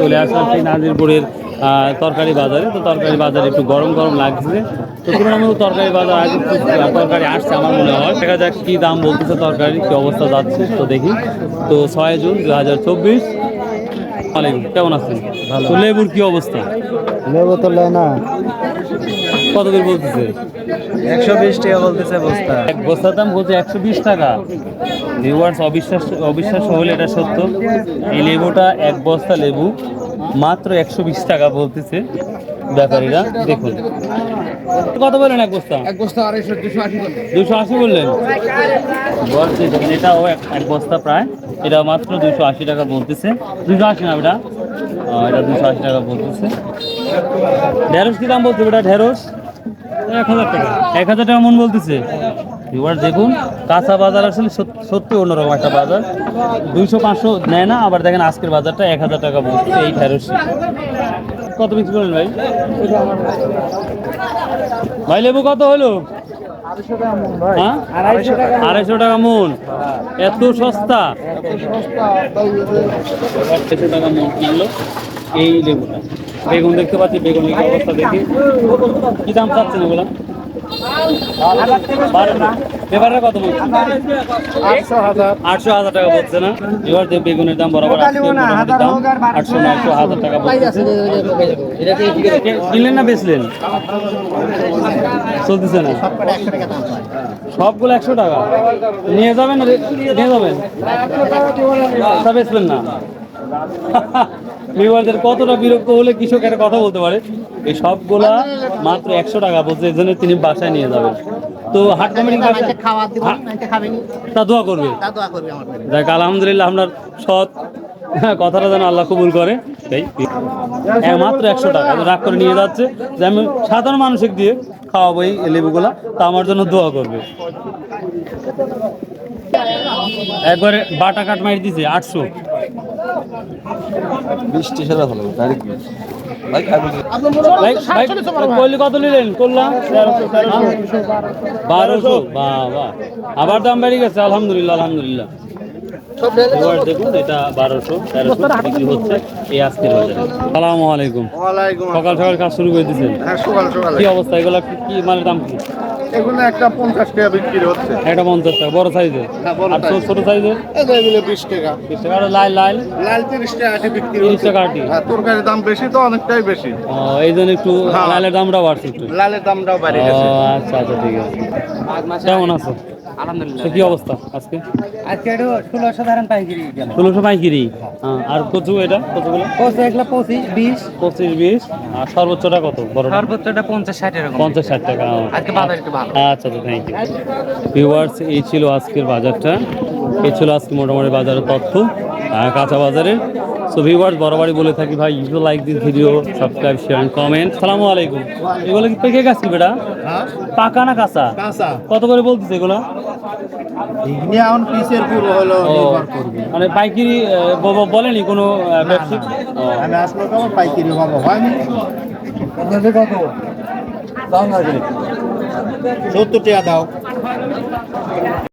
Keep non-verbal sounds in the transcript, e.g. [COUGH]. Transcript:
চলে আসলাম সেই নাজিরপুরের আহ, তরকারি বাজারে। তো তরকারি বাজারে একটু গরম গরম লাগছে। তো তুলনামূলক তরকারি বাজার আগে তরকারি আসছে আমার মনে হয়। দেখা যাক কি দাম বলতেছে তরকারি কি অবস্থা যাচ্ছে তো দেখি। তো ছয় জুন দু হাজার চব্বিশ। কেমন আছেন? তো লেবুর কি অবস্থা? লেবু তো না। কত করে বলতেছে? একশো বিশ টাকা বলতেছে বস্তা। এক বস্তার দাম বলছে একশো বিশ টাকা। ভিউয়ার্স অবিশ্বাস অবিশ্বাস হলে এটা সত্য। এই লেবুটা এক বস্তা লেবু মাত্র একশো বিশ টাকা বলতেছে ব্যাপারীরা। দেখুন। কত বলেন এক বস্তা? এক বস্তা আড়াইশো দুশো আশি বললেন? এটাও এক বস্তা প্রায়। এটা মাত্র দুশো আশি টাকা বলতেছে। দুশো আশি না এটা এটা দুশো আশি টাকা বলতেছে। ঢেঁড়স কি দাম বলছে এটা ঢেঁড়স? এক হাজার টাকা। এক হাজার টাকা মন বলতেছে? এবার দেখুন, কাঁচা বাজার আসলে সত- সত্যি অন্যরকম একটা বাজার। দুইশো পাঁচশো নেয় না, আবার দেখেন আজকের বাজারটা এক হাজার টাকা বলতেছে এই ঢেঁড়স কত বিক্রি করলেন ভাই? ভাই, লেবু কত হলো? হ্যাঁ? আড়াইশো টাকা মন এত সস্তা। টাকা কিনলো, এই লেবুটা। বেগুন দেখতে পাচ্ছি, বেগুনের অবস্থা দেখি। কি দাম চাচ্ছেন এগুলো? পেপারটা কত বলছে আটশো হাজার। টাকা বলছে না? এবার বেগুনের দাম বরাবর দাম আটশো নয়শো হাজার টাকা কিনলেন না বেচলেন? চলতেছে না। সবগুলো একশো টাকা। নিয়ে যাবেন নিয়ে যাবেন? তা বেচবেন না। [LAUGHS] বিবারদের কতটা বিরক্ত হলে কৃষকের কথা বলতে পারে? এই সবগুলা মাত্র একশো টাকা বলছে এই জন্য তিনি বাসায় নিয়ে যাবেন। তো হাট হ্যাঁ। তা দোয়া করবে। দেখ আলহামদুলিল্লাহ আপনার সৎ কথাটা যেন আল্লাহ কবুল করে। তাই হ্যাঁ, মাত্র একশো টাকা। রাগ করে নিয়ে যাচ্ছে। যে আমি সাধারণ মানসিক দিয়ে খাওয়াবো এই লেবুগুলা তা আমার জন্য দোয়া করবে। একবারে বাটা কাট মারি দিছে আটশো। বৃষ্টি সেটা ভালো ডাইরেক্ট ভাই খাবি ভাই ভাই কইলি কত নিলেন? করলাম। বারোশো? আবার দাম বেড়ে গেছে আলহামদুলিল্লাহ আলহামদুলিল্লাহ। দেখুন এটা বারোশো তেরোশো বিক্রি হচ্ছে এই আজকের বাজারে। সালামু আলাইকুম। সকাল সকাল কাজ শুরু করে দিচ্ছেন হ্যাঁ সকাল সকাল। কি অবস্থা? এগুলো কি কি মানে দাম কি? এগুলো একটা পঞ্চাশ টাকা বিক্রি হচ্ছে। একটা পঞ্চাশ টাকা বড় সাইজের। হ্যাঁ, আর ছোট ছোট সাইজের? এগুলো বিশ টাকা। বিশ টাকা লাল লাল। লাল তিরিশ টাকা আটি বিক্রি 30 হচ্ছে। টাকা আটি। হ্যাঁ তরকারির দাম বেশি তো অনেকটাই বেশি। ও, এই জন্য একটু হ্যাঁ। লালের দামটা বাড়ছে একটু। লালের দামটাও বেড়ে গেছে। আচ্ছা আচ্ছা ঠিক আছে। কেমন আছো? আলহামদুলিল্লাহ। কি অবস্থা আজকে? আজকে একটু ষোলোশো ধারণ পাইকারি গেল ষোলোশো পাইকিরি? হ্যাঁ, আর কচু এটা? কচুগুলো? পঁচিশ এগুলো পঁচিশ বিশ। পঁচিশ বিশ। আর সর্বোচ্চটা কত? বড় সর্বোচ্চটা পঞ্চাশ ষাট এরকম। পঞ্চাশ ষাট টাকা আজকে বাজার একটু ভালো। আচ্ছা আচ্ছা থ্যাংক ইউ ভিউয়ার্স এই ছিল আজকের বাজারটা। এই ছিল আজকে মোটামুটি বাজারের তথ্য কাঁচা বাজারের। সো ভিউয়ার্স বরাবরই বলে থাকি ভাই you like this video subscribe share and comment সালামু আলাইকুম। এগুলো কি পেকে গেছে বেটা? হ্যাঁ। পাকা না কাঁচা? কাঁচা। কত করে বলতেছে এগুলি? এখন পিসের পুরো হলো নির্ভর করবে? মানে পাইকারি বলেনি কোনো ব্যবসায়িক আমি আসলে তো পাইকারি ভাবো হয়নি। কত? সত্তর টাকা দাও।